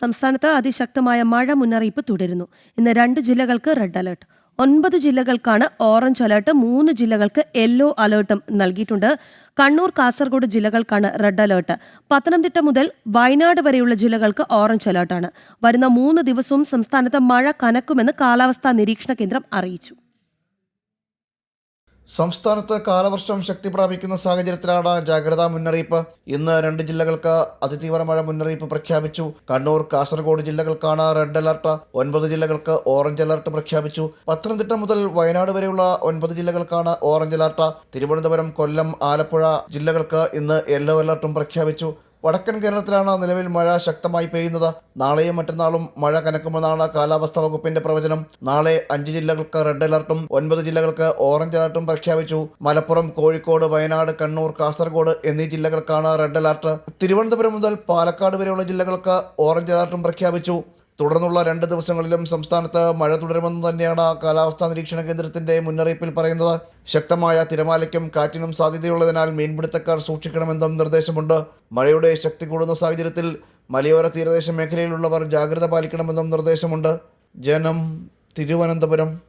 സംസ്ഥാനത്ത് അതിശക്തമായ മഴ മുന്നറിയിപ്പ് തുടരുന്നു. ഇന്ന് രണ്ട് ജില്ലകൾക്ക് റെഡ് അലർട്ട്. ഒൻപത് ജില്ലകൾക്കാണ് ഓറഞ്ച് അലർട്ട്. മൂന്ന് ജില്ലകൾക്ക് യെല്ലോ അലർട്ടും നൽകിയിട്ടുണ്ട്. കണ്ണൂർ കാസർഗോഡ് ജില്ലകൾക്കാണ് റെഡ് അലർട്ട്. പത്തനംതിട്ട മുതൽ വയനാട് വരെയുള്ള ജില്ലകൾക്ക് ഓറഞ്ച് അലർട്ടാണ്. വരുന്ന മൂന്ന് ദിവസവും സംസ്ഥാനത്ത് മഴ കനക്കുമെന്ന് കാലാവസ്ഥാ നിരീക്ഷണ കേന്ദ്രം അറിയിച്ചു. സംസ്ഥാനത്ത് കാലവർഷം ശക്തി പ്രാപിക്കുന്ന സാഹചര്യത്തിലാണ് ജാഗ്രതാ മുന്നറിയിപ്പ്. ഇന്ന് രണ്ട് ജില്ലകൾക്ക് അതിതീവ്ര മഴ മുന്നറിയിപ്പ് പ്രഖ്യാപിച്ചു. കണ്ണൂർ കാസർഗോഡ് ജില്ലകൾക്കാണ് റെഡ് അലർട്ട്. ഒൻപത് ജില്ലകൾക്ക് ഓറഞ്ച് അലർട്ട് പ്രഖ്യാപിച്ചു. പത്തനംതിട്ട മുതൽ വയനാട് വരെയുള്ള ഒൻപത് ജില്ലകൾക്കാണ് ഓറഞ്ച് അലർട്ട്. തിരുവനന്തപുരം കൊല്ലം ആലപ്പുഴ ജില്ലകൾക്ക് ഇന്ന് യെല്ലോ അലർട്ടും പ്രഖ്യാപിച്ചു. വടക്കൻ കേരളത്തിലാണ് നിലവിൽ മഴ ശക്തമായി പെയ്യുന്നത്. നാളെയും മറ്റന്നാളും മഴ കനക്കുമെന്നാണ് കാലാവസ്ഥാ വകുപ്പിന്റെ പ്രവചനം. നാളെ അഞ്ച് ജില്ലകൾക്ക് റെഡ് അലർട്ടും ഒൻപത് ജില്ലകൾക്ക് ഓറഞ്ച് അലർട്ടും പ്രഖ്യാപിച്ചു. മലപ്പുറം കോഴിക്കോട് വയനാട് കണ്ണൂർ കാസർഗോഡ് എന്നീ ജില്ലകൾക്കാണ് റെഡ് അലർട്ട്. തിരുവനന്തപുരം മുതൽ പാലക്കാട് വരെയുള്ള ജില്ലകൾക്ക് ഓറഞ്ച് അലർട്ടും പ്രഖ്യാപിച്ചു. തുടർന്നുള്ള രണ്ട് ദിവസങ്ങളിലും സംസ്ഥാനത്ത് മഴ തുടരുമെന്ന് തന്നെയാണ് കാലാവസ്ഥാ നിരീക്ഷണ കേന്ദ്രത്തിന്റെ മുന്നറിയിപ്പിൽ പറയുന്നത്. ശക്തമായ തിരമാലയ്ക്കും കാറ്റിനും സാധ്യതയുള്ളതിനാൽ മീൻപിടുത്തക്കാർ സൂക്ഷിക്കണമെന്നും നിർദ്ദേശമുണ്ട്. മഴയുടെ ശക്തി കൂടുന്ന സാഹചര്യത്തിൽ മലയോര തീരദേശ മേഖലയിലുള്ളവർ ജാഗ്രത പാലിക്കണമെന്നും നിർദ്ദേശമുണ്ട്. ജനം തിരുവനന്തപുരം